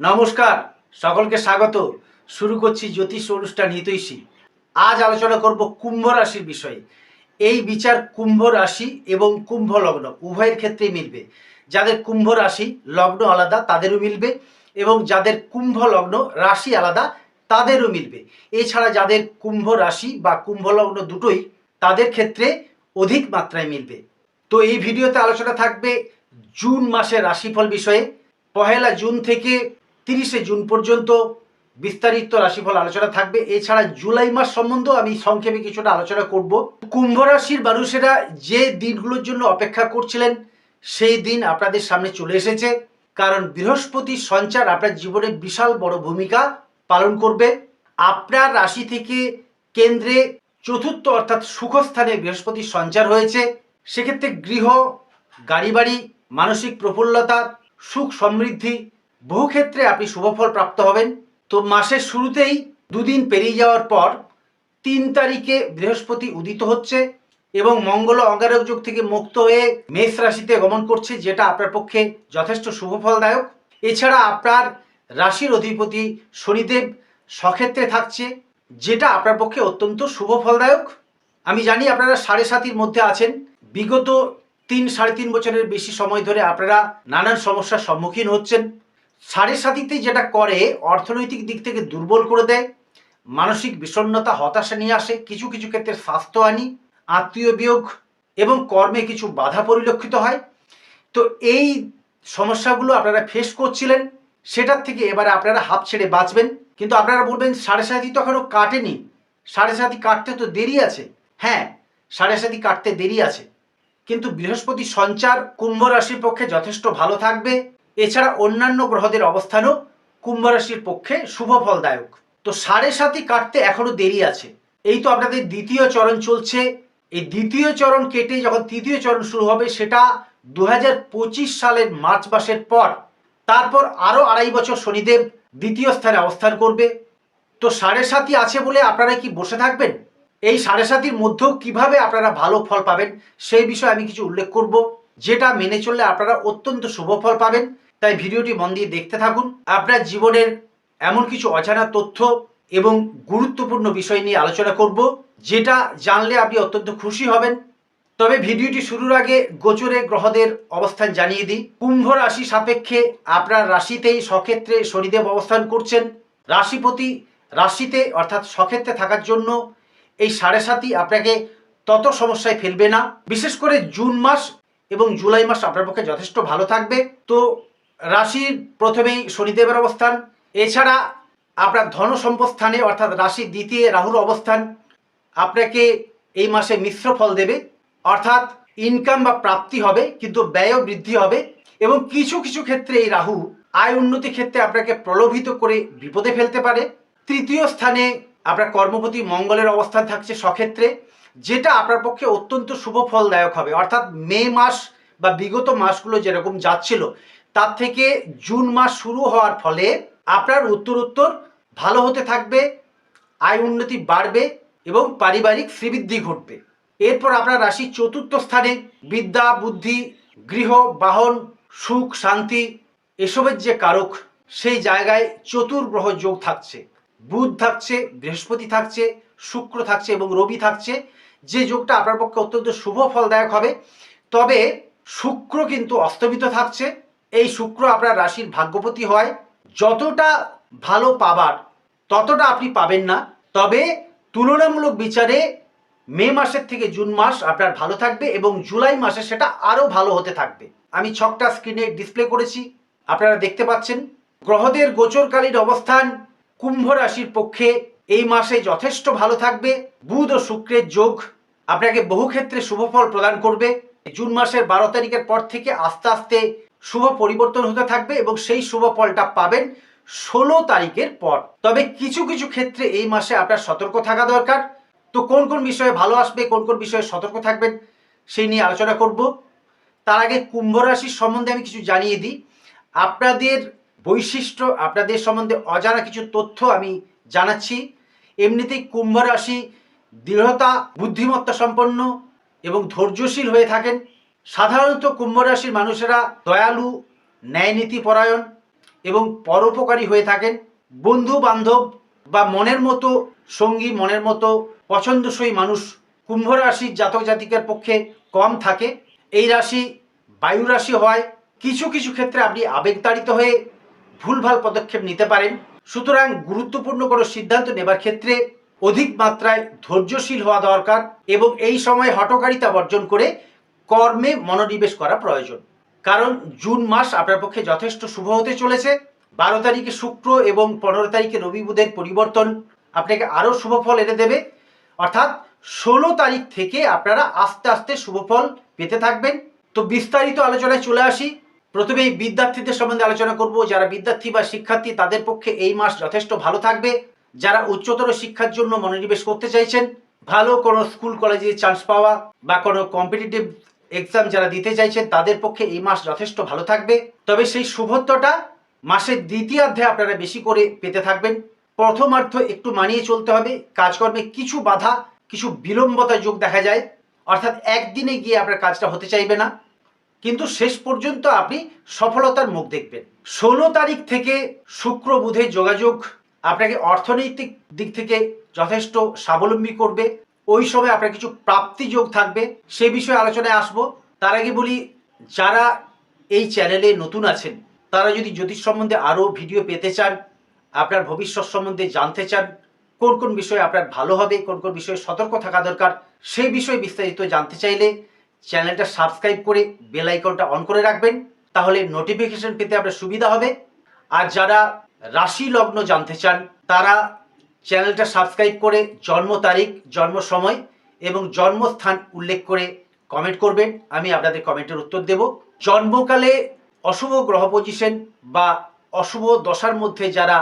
নমস্কার, সকলকে স্বাগত। শুরু করছি জ্যোতিষ অনুষ্ঠান হিতৈষী। আজ আলোচনা করব কুম্ভ রাশির বিষয়ে। এই বিচার কুম্ভ রাশি এবং কুম্ভ লগ্ন উভয়ের ক্ষেত্রেই মিলবে। যাদের কুম্ভ রাশি লগ্ন আলাদা, তাদেরও মিলবে এবং যাদের কুম্ভ লগ্ন রাশি আলাদা, তাদেরও মিলবে। এছাড়া যাদের কুম্ভ রাশি বা কুম্ভ লগ্ন দুটোই তাদের ক্ষেত্রে অধিক মাত্রায় মিলবে। তো এই ভিডিওতে আলোচনা থাকবে জুন মাসের রাশিফল বিষয়ে। পহেলা জুন থেকে তিরিশে জুন পর্যন্ত বিস্তারিত রাশিফল আলোচনা থাকবে। এছাড়া জুলাই মাস সম্বন্ধেও আমি সংক্ষেপে কিছুটা আলোচনা করব। কুম্ভ রাশির মানুষেরা যে দিনগুলোর জন্য অপেক্ষা করছিলেন, সেই দিন আপনাদের সামনে চলে এসেছে। কারণ বৃহস্পতির সঞ্চার আপনার জীবনে বিশাল বড় ভূমিকা পালন করবে। আপনার রাশি থেকে কেন্দ্রে চতুর্থ অর্থাৎ সুখস্থানে বৃহস্পতির সঞ্চার হয়েছে। সেক্ষেত্রে গৃহ গাড়ি বাড়ি মানসিক প্রফুল্লতা, সুখ সমৃদ্ধি, বহু ক্ষেত্রে আপনি শুভফল প্রাপ্ত হবেন। তো মাসের শুরুতেই দুদিন পেরিয়ে যাওয়ার পর তিন তারিখে বৃহস্পতি উদিত হচ্ছে এবং মঙ্গল অঙ্গারক যুগ থেকে মুক্ত হয়ে মেষ রাশিতে গমন করছে, যেটা আপনার পক্ষে যথেষ্ট শুভফলদায়ক এছাড়া আপনার রাশির অধিপতি শনিদেব সক্ষেত্রে থাকছে। যেটা আপনার পক্ষে অত্যন্ত শুভ ফলদায়ক। আমি জানি আপনারা সাড়ে সাতির মধ্যে আছেন। বিগত তিন সাড়ে তিন বছরের বেশি সময় ধরে আপনারা নানান সমস্যার সম্মুখীন হচ্ছেন। সাড়ে সাতিতে যেটা করে, অর্থনৈতিক দিক থেকে দুর্বল করে দেয়। মানসিক বিষণ্ণতা, হতাশা নিয়ে আসে। কিছু কিছু ক্ষেত্রে স্বাস্থ্য আনি আত্মীয় বিয়োগ এবং কর্মে কিছু বাধা পরিলক্ষিত হয়। তো এই সমস্যাগুলো আপনারা ফেস করছিলেন। সেটার থেকে এবারে আপনারা হাফ ছেড়ে বাঁচবেন। কিন্তু আপনারা বলবেন, সাড়ে সাতি তো এখনও কাটেনি। সাড়ে সাতি কাটতে তো দেরি আছে। হ্যাঁ সাড়ে সাতি কাটতে দেরি আছে। কিন্তু বৃহস্পতি সঞ্চার কুম্ভ রাশির পক্ষে যথেষ্ট ভালো থাকবে। এছাড়া অন্যান্য গ্রহদের অবস্থানও কুম্ভ রাশির পক্ষে শুভ ফলদায়ক। তো সাড়ে সাতি কাটতে এখনও দেরি আছে। এই তো আপনাদের দ্বিতীয় চরণ চলছে। এই দ্বিতীয় চরণ কেটে যখন তৃতীয় চরণ শুরু হবে, সেটা দু হাজার পঁচিশ সালের মার্চ মাসের পর। তারপর আরও আড়াই বছর শনিদেব দ্বিতীয় স্থানে অবস্থান করবে। তো সাড়ে সাতি আছে বলে আপনারা কি বসে থাকবেন? এই সাড়ে সাতির মধ্যেও কীভাবে আপনারা ভালো ফল পাবেন সেই বিষয়ে আমি কিছু উল্লেখ করব, যেটা মেনে চললে আপনারা অত্যন্ত শুভ ফল পাবেন। তাই ভিডিওটি মন দিয়ে দেখতে থাকুন। আপনার জীবনের এমন কিছু অজানা তথ্য এবং গুরুত্বপূর্ণ বিষয় নিয়ে আলোচনা করব, যেটা জানলে আপনি অত্যন্ত খুশি হবেন। তবে ভিডিওটি শুরুর আগে গোচরে গ্রহদের অবস্থান জানিয়ে দিই। কুম্ভ রাশি সাপেক্ষে আপনার রাশিতেই সক্ষেত্রে শনিদেব অবস্থান করছেন। রাশিপতি রাশিতে অর্থাৎ সক্ষেত্রে থাকার জন্য এই সাড়ে সাতই আপনাকে তত সমস্যায় ফেলবে না। বিশেষ করে জুন মাস এবং জুলাই মাস আপনার পক্ষে যথেষ্ট ভালো থাকবে। তো রাশির প্রথমেই শনিদেবের অবস্থান। এছাড়া আপনার ধন সম্পদ স্থানে অর্থাৎ রাশি দ্বিতীয় রাহুর অবস্থান আপনাকে এই মাসে মিশ্র ফল দেবে। অর্থাৎ ইনকাম বা প্রাপ্তি হবে, কিন্তু ব্যয়ও বৃদ্ধি হবে এবং কিছু কিছু ক্ষেত্রে এই রাহু আয় উন্নতি ক্ষেত্রে আপনাকে প্রলোভিত করে বিপদে ফেলতে পারে। তৃতীয় স্থানে আপনার কর্মপতি মঙ্গলের অবস্থান থাকছে সক্ষেত্রে, যেটা আপনার পক্ষে অত্যন্ত শুভ ফলদায়ক হবে। অর্থাৎ মে মাস বা বিগত মাসগুলো যেরকম যাচ্ছিল, তার থেকে জুন মাস শুরু হওয়ার ফলে আপনার উত্তর উত্তর ভালো হতে থাকবে, আয় উন্নতি বাড়বে এবং পারিবারিক শ্রীবৃদ্ধি ঘটবে। এরপর আপনার রাশি চতুর্থ স্থানে, বিদ্যা, বুদ্ধি, গৃহ, বাহন, সুখ, শান্তি, এসবের যে কারক, সেই জায়গায় চতুর্গ্রহ যোগ থাকছে। বুধ থাকছে, বৃহস্পতি থাকছে, শুক্র থাকছে এবং রবি থাকছে। যে যোগটা আপনার পক্ষে অত্যন্ত শুভ ফলদায়ক হবে। তবে শুক্র কিন্তু অস্তমিত থাকছে। এই শুক্র আপনার রাশির ভাগ্যপতি হয়। যতটা ভালো পাবার, ততটা আপনি পাবেন না। তবে তুলনামূলক বিচারে মে মাসের থেকে জুন মাস আপনার ভালো থাকবে এবং জুলাই মাসে সেটা আরও ভালো হতে থাকবে। আমি ছকটা স্ক্রিনে ডিসপ্লে করেছি, আপনারা দেখতে পাচ্ছেন। গ্রহদের গোচরকালীন অবস্থান কুম্ভ রাশির পক্ষে এই মাসে যথেষ্ট ভালো থাকবে। বুধ ও শুক্রের যোগ আপনাকে বহু ক্ষেত্রে শুভফল প্রদান করবে। জুন মাসের বারো তারিখের পর থেকে আস্তে আস্তে শুভ পরিবর্তন হতে থাকবে এবং সেই শুভ ফলটা পাবেন ষোলো তারিখের পর। তবে কিছু কিছু ক্ষেত্রে এই মাসে আপনার সতর্ক থাকা দরকার। তো কোন কোন বিষয়ে ভালো আসবে, কোন কোন বিষয়ে সতর্ক থাকবেন, সেই নিয়ে আলোচনা করব। তার আগে কুম্ভ রাশির সম্বন্ধে আমি কিছু জানিয়ে দিই। আপনাদের বৈশিষ্ট্য, আপনাদের সম্বন্ধে অজানা কিছু তথ্য আমি জানাচ্ছি। এমনিতেই কুম্ভ রাশি দৃঢ়তা, বুদ্ধিমত্তা সম্পন্ন এবং ধৈর্যশীল হয়ে থাকেন। সাধারণত কুম্ভ রাশির মানুষেরা দয়ালু, ন্যায়নীতি পরায়ণ এবং পরোপকারী হয়ে থাকেন। বন্ধু বান্ধব বা মনের মতো, সঙ্গী মনের মতো পছন্দসই মানুষ। কুম্ভ রাশির জাতক জাতিকার পক্ষে কম থাকে। এই রাশি বায়ু রাশি হয় কিছু কিছু ক্ষেত্রে আপনি আবেগতাড়িত হয়ে ভুলভাল পদক্ষেপ নিতে পারেন। সুতরাং গুরুত্বপূর্ণ কোনো সিদ্ধান্ত নেবার ক্ষেত্রে অধিক মাত্রায় ধৈর্যশীল হওয়া দরকার এবং এই সময় হটকারিতা বর্জন করে কর্মে মনোনিবেশ করা প্রয়োজন। কারণ জুন মাস আপনার পক্ষে যথেষ্ট শুভ হতে চলেছে। বারো তারিখে শুক্র এবং পনেরো তারিখে রবি বুধের পরিবর্তন আপনাকে আরও শুভ ফল এনে দেবে। অর্থাৎ ষোলো তারিখ থেকে আপনারা আস্তে আস্তে শুভ ফল পেতে থাকবেন। তো বিস্তারিত আলোচনায় চলে আসি। প্রথমে এই বিদ্যার্থীদের সম্বন্ধে আলোচনা করব। যারা বিদ্যার্থী বা শিক্ষার্থী, তাদের পক্ষে এই মাস যথেষ্ট ভালো থাকবে। যারা উচ্চতর শিক্ষার জন্য মনোনিবেশ করতে চাইছেন, ভালো কোনো স্কুল, কলেজে চান্স পাওয়া বা কোনো কম্পিটিটিভ এক্সাম যারা দিতে চাইছেন, তাদের পক্ষে এই মাস যথেষ্ট ভালো থাকবে। তবে সেই শুভত্বটা মাসের দ্বিতীয়ার্ধে আপনারা বেশি করে পেতে থাকবেন। প্রথমার্ধ একটু মানিয়ে চলতে হবে, কাজকর্মে কিছু বাধা, কিছু বিলম্বতা যোগ দেখা যায়, অর্থাৎ একদিনে গিয়ে আপনার কাজটা হতে চাইবে না। কিন্তু শেষ পর্যন্ত আপনি সফলতার মুখ দেখবেন। ষোলো তারিখ থেকে শুক্র বুধের যোগাযোগ আপনাকে অর্থনৈতিক দিক থেকে যথেষ্ট স্বাবলম্বী করবে। ওই সময় আপনার কিছু প্রাপ্তি যোগ থাকবে। সে বিষয়ে আলোচনায় আসব। তার আগে বলি, যারা এই চ্যানেলে নতুন আছেন, তারা যদি জ্যোতিষ সম্বন্ধে আরও ভিডিও পেতে চান আপনার ভবিষ্যৎ সম্বন্ধে জানতে চান, কোন কোন বিষয়ে আপনার ভালো হবে, কোন কোন বিষয়ে সতর্ক থাকা দরকার, সেই বিষয়ে বিস্তারিত জানতে চাইলে চ্যানেলটা সাবস্ক্রাইব করে বেল আইকনটা অন করে রাখবেন, তাহলে নোটিফিকেশন পেতে আপনার সুবিধা হবে। আর যারা রাশি লগ্ন জানতে চান, তারা চ্যানেলটা সাবস্ক্রাইব করে জন্ম তারিখ, জন্ম সময় এবং জন্মস্থান উল্লেখ করে কমেন্ট করবেন, আমি আপনাদের কমেন্টের উত্তর দেব। জন্মকালে অশুভ গ্রহ পজিশন বা অশুভ দশার মধ্যে যারা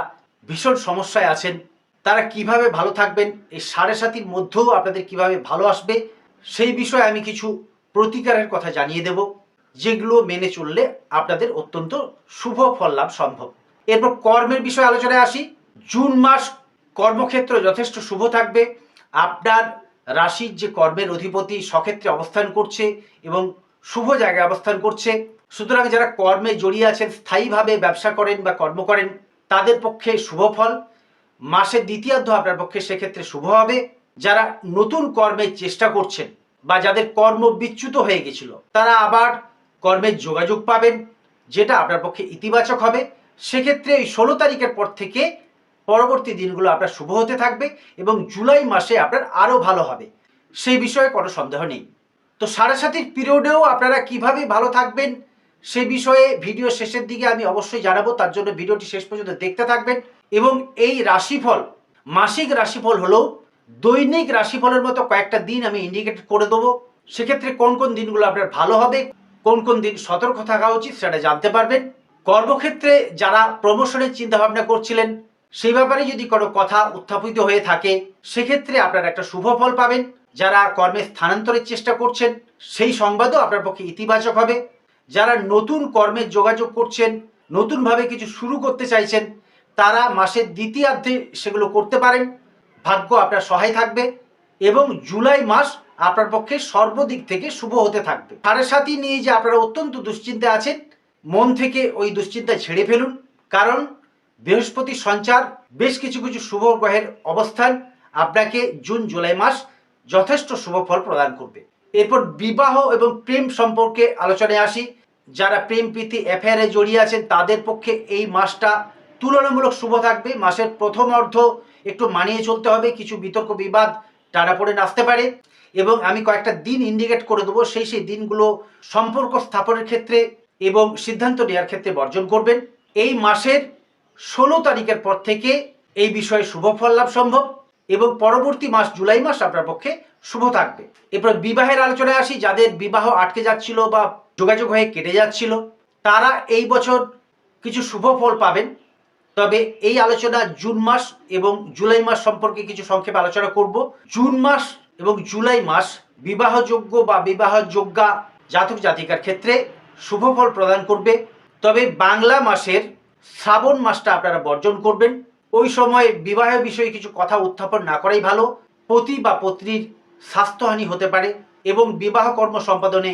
ভীষণ সমস্যায় আছেন। তারা কীভাবে ভালো থাকবেন? এই সাড়ে সাতির মধ্যেও আপনাদের কীভাবে ভালো আসবে? সেই বিষয়ে আমি কিছু প্রতিকারের কথা জানিয়ে দেব, যেগুলো মেনে চললে আপনাদের অত্যন্ত শুভ ফল লাভ সম্ভব। এরপর কর্মের বিষয়ে আলোচনায় আসি। জুন মাস কর্মক্ষেত্র যথেষ্ট শুভ থাকবে। আপনার রাশির যে কর্মের অধিপতি সক্ষেত্রে অবস্থান করছে এবং শুভ জায়গায় অবস্থান করছে। সুতরাং যারা কর্মে জড়িয়ে আছেন, স্থায়ীভাবে ব্যবসা করেন বা কর্ম করেন তাদের পক্ষে শুভ ফল। মাসের দ্বিতীয়ার্ধ আপনার পক্ষে সেক্ষেত্রে শুভ হবে। যারা নতুন কর্মের চেষ্টা করছেন বা যাদের কর্ম বিচ্যুত হয়ে গেছিল, তারা আবার কর্মের যোগাযোগ পাবেন, যেটা আপনার পক্ষে ইতিবাচক হবে। সেক্ষেত্রে এই ষোলো তারিখের পর থেকে পরবর্তী দিনগুলো আপনার শুভ হতে থাকবে এবং জুলাই মাসে আপনার আরও ভালো হবে। সেই বিষয়ে কোনো সন্দেহ নেই। তো সাড়ে সাতির পিরিয়ডেও আপনারা কীভাবে ভালো থাকবেন সে বিষয়ে ভিডিও শেষের দিকে আমি অবশ্যই জানাব, তার জন্য ভিডিওটি শেষ পর্যন্ত দেখতে থাকবেন। এবং এই রাশিফল, মাসিক রাশিফল হলো দৈনিক রাশিফলের মতো কয়েকটা দিন আমি ইন্ডিকেট করে দেবো। সেক্ষেত্রে কোন কোন দিনগুলো আপনার ভালো হবে, কোন কোন দিন সতর্ক থাকা উচিত সেটা জানতে পারবেন। কর্মক্ষেত্রে যারা প্রমোশনের চিন্তা ভাবনা করছিলেন, সেই ব্যাপারে যদি কোনো কথা উত্থাপিত হয়ে থাকে, সেক্ষেত্রে আপনারা একটা শুভ ফল পাবেন। যারা কর্মে স্থানান্তরের চেষ্টা করছেন, সেই সংবাদও আপনার পক্ষে ইতিবাচক হবে। যারা নতুন কর্মের যোগাযোগ করছেন, নতুনভাবে কিছু শুরু করতে চাইছেন, তারা মাসের দ্বিতীয়ার্ধে সেগুলো করতে পারেন। ভাগ্য আপনার সহায় থাকবে এবং জুলাই মাস আপনার পক্ষে সর্বদিক থেকে শুভ হতে থাকবে। সাড়ে সাথী নিয়ে যে আপনারা অত্যন্ত দুশ্চিন্তা আছেন, মন থেকে ওই দুশ্চিন্তা ছেড়ে ফেলুন। কারণ বৃহস্পতি সঞ্চার, বেশ কিছু কিছু শুভ গ্রহের অবস্থান আপনাকে জুন, জুলাই মাস যথেষ্ট শুভ ফল প্রদান করবে। এরপর বিবাহ এবং প্রেম সম্পর্কে আলোচনায় আসি। যারা প্রেম প্রীতি অ্যাফেয়ারে জড়িয়ে আছেন, তাদের পক্ষে এই মাসটা তুলনামূলক শুভ থাকবে। মাসের প্রথম অর্ধ একটু মানিয়ে চলতে হবে, কিছু বিতর্ক বিবাদ টানাপোড়ে আসতে পারে। এবং আমি কয়েকটা দিন ইন্ডিকেট করে দেবো, সেই সেই দিনগুলো সম্পর্ক স্থাপনের ক্ষেত্রে এবং সিদ্ধান্ত নেওয়ার ক্ষেত্রে বর্জন করবেন। এই মাসের ষোলো তারিখের পর থেকে এই বিষয়ে শুভ ফল লাভ সম্ভব এবং পরবর্তী মাস জুলাই মাস আপনার পক্ষে শুভ থাকবে। এরপর বিবাহের আলোচনায় আসি, যাদের বিবাহ আটকে যাচ্ছিল বা যোগাযোগ হয়ে কেটে যাচ্ছিল, তারা এই বছর কিছু শুভ ফল পাবেন। তবে এই আলোচনা জুন মাস এবং জুলাই মাস সম্পর্কে কিছু সংক্ষেপে আলোচনা করব। জুন মাস এবং জুলাই মাস বিবাহযোগ্য বা বিবাহযোগ্যা জাতক জাতিকার ক্ষেত্রে শুভ ফল প্রদান করবে। তবে বাংলা মাসের শ্রাবণ মাসটা আপনারা বর্জন করবেন। ওই সময় বিবাহ বিষয়ে কিছু কথা উত্থাপন না করাই ভালো। পতি বা পত্নীর স্বাস্থ্যহানি হতে পারে এবং বিবাহ কর্ম সম্পাদনে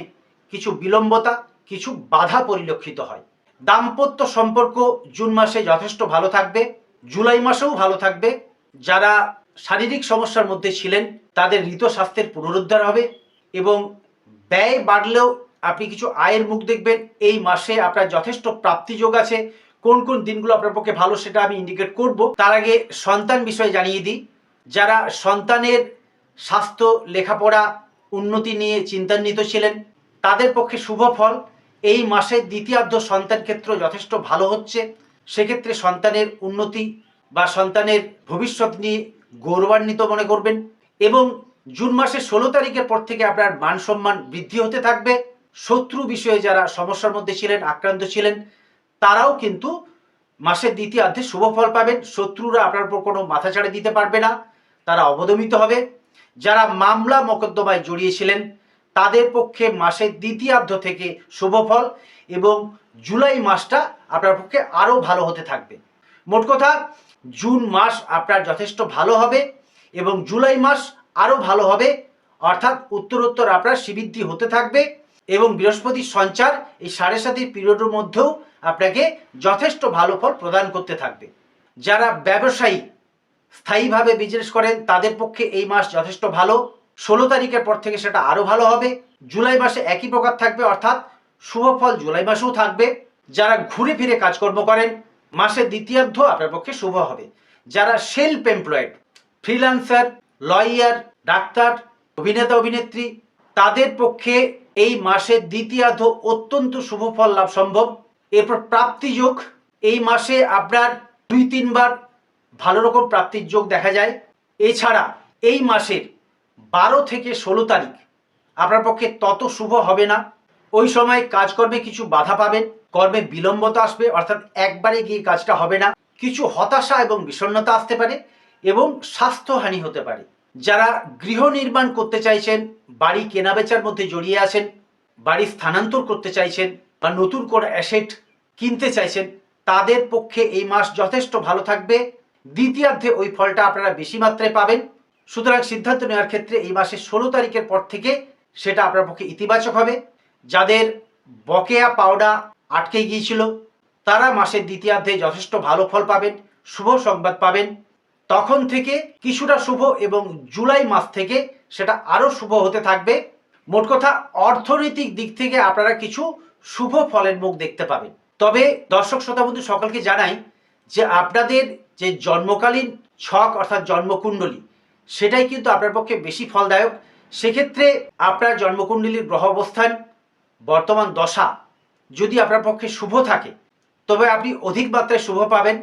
কিছু বিলম্বতা, কিছু বাধা পরিলক্ষিত হয়। দাম্পত্য সম্পর্ক জুন মাসে যথেষ্ট ভালো থাকবে, জুলাই মাসেও ভালো থাকবে। যারা শারীরিক সমস্যার মধ্যে ছিলেন, তাদের ঋত স্বাস্থ্যের পুনরুদ্ধার হবে এবং ব্যয় বাড়লেও আপনি কিছু আয়ের মুখ দেখবেন। এই মাসে আপনার যথেষ্ট প্রাপ্তিযোগ আছে। কোন কোন দিনগুলো আপনার পক্ষে ভালো সেটা আমি ইন্ডিকেট করব। তার আগে সন্তান বিষয়ে জানিয়ে দিই। যারা সন্তানের স্বাস্থ্য, লেখাপড়া, উন্নতি নিয়ে চিন্তান্বিত ছিলেন। তাদের পক্ষে শুভ ফল, এই মাসের দ্বিতীয়ার্ধ সন্তান ক্ষেত্র যথেষ্ট ভালো হচ্ছে। সেক্ষেত্রে সন্তানের উন্নতি বা সন্তানের ভবিষ্যৎ নিয়ে গৌরবান্বিত মনে করবেন এবং জুন মাসের ষোলো তারিখের পর থেকে আপনার মান সম্মান বৃদ্ধি হতে থাকবে। শত্রু বিষয়ে যারা সমস্যার মধ্যে ছিলেন, আক্রান্ত ছিলেন, তারাও কিন্তু মাসের দ্বিতীয়ার্ধে শুভ ফল পাবেন। শত্রুরা আপনার উপর কোনো মাথা ছাড়ে দিতে পারবে না, তারা অবদমিত হবে। যারা মামলা মোকদ্দমায় জড়িয়েছিলেন, তাদের পক্ষে মাসের দ্বিতীয়ার্ধ থেকে শুভ ফল এবং জুলাই মাসটা আপনার পক্ষে আরও ভালো হতে থাকবে। মোট কথা, জুন মাস আপনার যথেষ্ট ভালো হবে এবং জুলাই মাস আরও ভালো হবে, অর্থাৎ উত্তরোত্তর আপনার শ্রীবৃদ্ধি হতে থাকবে এবং বৃহস্পতির সঞ্চার এই সাড়ে সাতির পিরিয়ডের মধ্যেও আপনাকে যথেষ্ট ভালো ফল প্রদান করতে থাকবে। যারা ব্যবসায়ী স্থায়ীভাবে বিজনেস করেন, তাদের পক্ষে এই মাস যথেষ্ট ভালো। ষোলো তারিখের পর থেকে সেটা আরও ভালো হবে। জুলাই মাসে একই প্রকার থাকবে, অর্থাৎ শুভ ফল জুলাই মাসেও থাকবে। যারা ঘুরে ফিরে কাজকর্ম করেন, মাসের দ্বিতীয়ার্ধ আপনার পক্ষে শুভ হবে। যারা self employed freelancer lawyer doctor, অভিনেতা, অভিনেত্রী, তাদের পক্ষে এই মাসের দ্বিতীয়ার্ধ অত্যন্ত শুভ ফল লাভ সম্ভব। এরপর প্রাপ্তিযোগ এই মাসে আপনার দুই তিনবার ভালো রকম প্রাপ্তির যোগ দেখা যায়। এছাড়া এই মাসের বারো থেকে ষোলো তারিখ আপনার পক্ষে তত শুভ হবে না। ওই সময় কাজকর্মে কিছু বাধা পাবেন, কর্মে বিলম্বতা আসবে, অর্থাৎ একবারে গিয়ে কাজটা হবে না। কিছু হতাশা এবং বিষণ্ণতা আসতে পারে এবং স্বাস্থ্যহানি হতে পারে। যারা গৃহ নির্মাণ করতে চাইছেন, বাড়ি কেনাবেচার মধ্যে জড়িয়ে আছেন, বাড়ি স্থানান্তর করতে চাইছেন বা নতুন করে অ্যাসেট কিনতে চাইছেন, তাদের পক্ষে এই মাস যথেষ্ট ভালো থাকবে। দ্বিতীয়ার্ধে ওই ফলটা আপনারা বেশি মাত্রায় পাবেন। সুতরাং সিদ্ধান্ত নেওয়ার ক্ষেত্রে এই মাসের ষোলো তারিখের পর থেকে সেটা আপনার পক্ষে ইতিবাচক হবে। যাদের বকেয়া পাওনা আটকে গিয়েছিল, তারা মাসের দ্বিতীয়ার্ধে যথেষ্ট ভালো ফল পাবেন, শুভ সংবাদ পাবেন। তখন থেকে কিছুটা শুভ এবং জুলাই মাস থেকে সেটা আরও শুভ হতে থাকবে। মোট কথা, অর্থনৈতিক দিক থেকে আপনারা কিছু শুভ ফলের মুখ দেখতে পাবেন। তবে দর্শক, শ্রোতা, বন্ধু, সকলকে জানাই যে আপনাদের যে জন্মকালীন ছক অর্থাৎ জন্মকুণ্ডলী, সেটাই কিন্তু আপনার পক্ষে বেশি ফলদায়ক। সেক্ষেত্রে আপনার জন্মকুণ্ডলীর গ্রহ অবস্থান বর্তমান দশা যদি আপনার পক্ষে শুভ থাকে, তবে আপনি অধিক মাত্রায় শুভ পাবেন।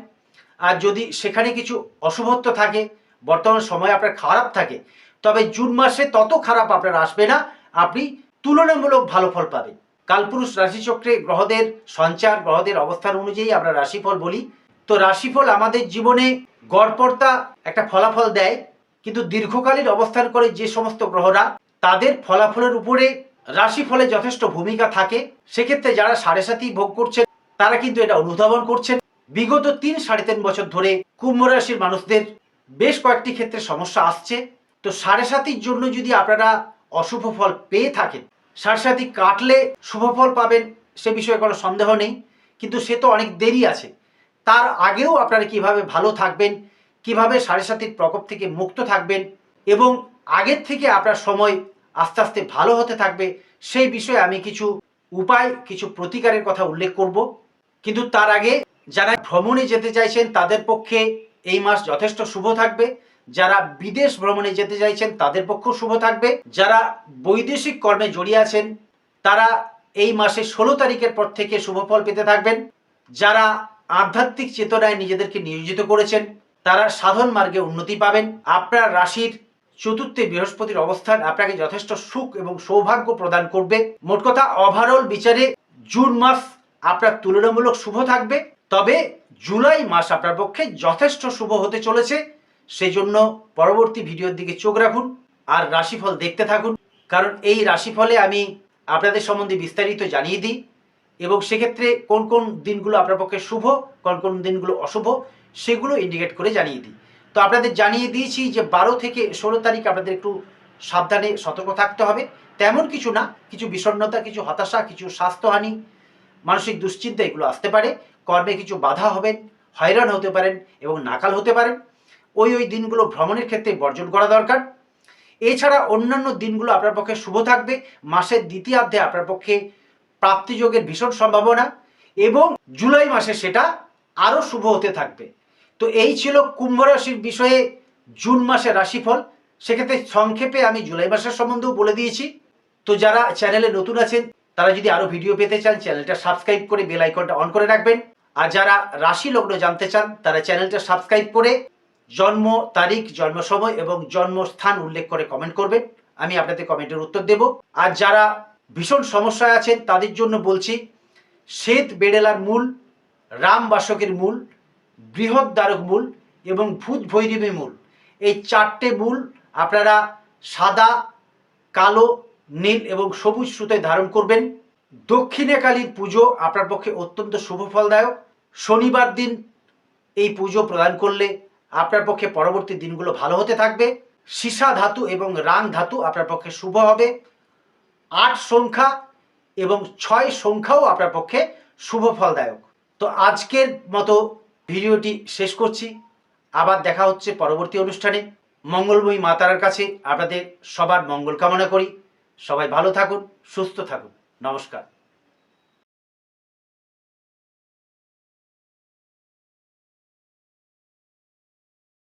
আর যদি সেখানে কিছু অশুভত্ব থাকে, বর্তমান সময় আপনার খারাপ থাকে, তবে জুন মাসে তত খারাপ আপনার আসবে না, আপনি তুলনামূলক ভালো ফল পাবেন। কালপুরুষ রাশিচক্রে গ্রহদের সঞ্চার, গ্রহদের অবস্থান অনুযায়ী আমরা রাশিফল বলি। তো রাশিফল আমাদের জীবনে গড়পড়তা একটা ফলাফল দেয়, কিন্তু দীর্ঘকালীন অবস্থান করে যে সমস্ত গ্রহরা, তাদের ফলাফলের উপরে রাশিফলে যথেষ্ট ভূমিকা থাকে। সেক্ষেত্রে যারা সাড়ে সাথী ভোগ করছেন, তারা কিন্তু এটা অনুধাবন করছেন। বিগত তিন সাড়ে তিন বছর ধরে কুম্ভ রাশির মানুষদের বেশ কয়েকটি ক্ষেত্রে সমস্যা আসছে। তো সাড়ে সাতির জন্য যদি আপনারা অশুভ ফল পেয়ে থাকেন, সাড়ে সাতি কাটলে শুভ ফল পাবেন, সে বিষয়ে কোনো সন্দেহ নেই। কিন্তু সে তো অনেক দেরি আছে। তার আগেও আপনারা কীভাবে ভালো থাকবেন, কীভাবে সাড়ে সাতির প্রকোপ থেকে মুক্ত থাকবেন এবং আগের থেকে আপনার সময় আস্তে আস্তে ভালো হতে থাকবে, সেই বিষয়ে আমি কিছু উপায়, কিছু প্রতিকারের কথা উল্লেখ করব। কিন্তু তার আগে যারা ভ্রমণে যেতে চাইছেন, তাদের পক্ষে এই মাস যথেষ্ট শুভ থাকবে। যারা বিদেশ ভ্রমণে যেতে চাইছেন, তাদের পক্ষেও শুভ থাকবে। যারা বৈদেশিক কর্মে জড়িয়ে আছেন, তারা এই মাসে ষোলো তারিখের পর থেকে শুভ ফল পেতে থাকবেন। যারা আধ্যাত্মিক চেতনায় নিজেদেরকে নিয়োজিত করেছেন। তারা সাধন মার্গে উন্নতি পাবেন। আপনার রাশির চতুর্থে বৃহস্পতির অবস্থান আপনাকে যথেষ্ট সুখ এবং সৌভাগ্য প্রদান করবে। মোট কথা ওভারঅল বিচারে জুন মাস আপনার তুলনামূলক শুভ থাকবে। তবে জুলাই মাস আপনার পক্ষে যথেষ্ট শুভ হতে চলেছে। সেই জন্য পরবর্তী ভিডিওর দিকে চোখ রাখুন আর রাশিফল দেখতে থাকুন। কারণ এই রাশিফলে আমি আপনাদের সম্বন্ধে বিস্তারিত জানিয়ে দিই। এবং সেক্ষেত্রে কোন কোন দিনগুলো আপনার পক্ষে শুভ, কোন কোন দিনগুলো অশুভ, সেগুলো ইন্ডিকেট করে জানিয়ে দিই। তো আপনাদের জানিয়ে দিয়েছি যে বারো থেকে ষোলো তারিখ আপনাদের একটু সাবধানে সতর্ক থাকতে হবে। তেমন কিছু না, কিছু বিষণ্ণতা, কিছু হতাশা, কিছু স্বাস্থ্যহানি, মানসিক দুশ্চিন্তা এগুলো আসতে পারে। কর্মে কিছু বাধা হবেন, হয়রান হতে পারেন এবং নাকাল হতে পারেন। ওই ওই দিনগুলো ভ্রমণের ক্ষেত্রে বর্জন করা দরকার। এছাড়া অন্যান্য দিনগুলো আপনার পক্ষে শুভ থাকবে। মাসের দ্বিতীয়ার্ধে আপনার পক্ষে প্রাপ্তিযোগের ভীষণ সম্ভাবনা এবং জুলাই মাসে সেটা আরও শুভ হতে থাকবে। তো এই ছিল কুম্ভ রাশির বিষয়ে জুন মাসের রাশিফল। সেক্ষেত্রে সংক্ষেপে আমি জুলাই মাসের সম্বন্ধেও বলে দিয়েছি। তো যারা চ্যানেলে নতুন আছেন, তারা যদি আরও ভিডিও পেতে চান, চ্যানেলটা সাবস্ক্রাইব করে বেল আইকনটা অন করে রাখবেন। আর যারা রাশি লগ্ন জানতে চান, তারা চ্যানেলটা সাবস্ক্রাইব করে জন্ম তারিখ, জন্ম সময় এবং জন্মস্থান উল্লেখ করে কমেন্ট করবেন। আমি আপনাদের কমেন্টের উত্তর দেব। আর যারা ভীষণ সমস্যায় আছেন, তাদের জন্য বলছি, শ্বেত বেড়েলার মূল, রাম বাসকের মূল, বৃহৎ দ্বারক মূল এবং ভূত ভৈরবী মূল। এই চারটে মূল আপনারা সাদা, কালো, নীল এবং সবুজ সুতোয় ধারণ করবেন। দক্ষিণে কালীর পুজো আপনার পক্ষে অত্যন্ত শুভ ফলদায়ক। শনিবার দিন এই পুজো প্রদান করলে আপনার পক্ষে পরবর্তী দিনগুলো ভালো হতে থাকবে। সীসা ধাতু এবং রাং ধাতু আপনার পক্ষে শুভ হবে। আট সংখ্যা এবং ছয় সংখ্যাও আপনার পক্ষে শুভ ফলদায়ক। তো আজকের মতো ভিডিওটি শেষ করছি। আবার দেখা হচ্ছে পরবর্তী অনুষ্ঠানে। মঙ্গলময়ী মাতারার কাছে আপনাদের সবার মঙ্গল কামনা করি। সবাই ভালো থাকুন, সুস্থ থাকুন। নমস্কার।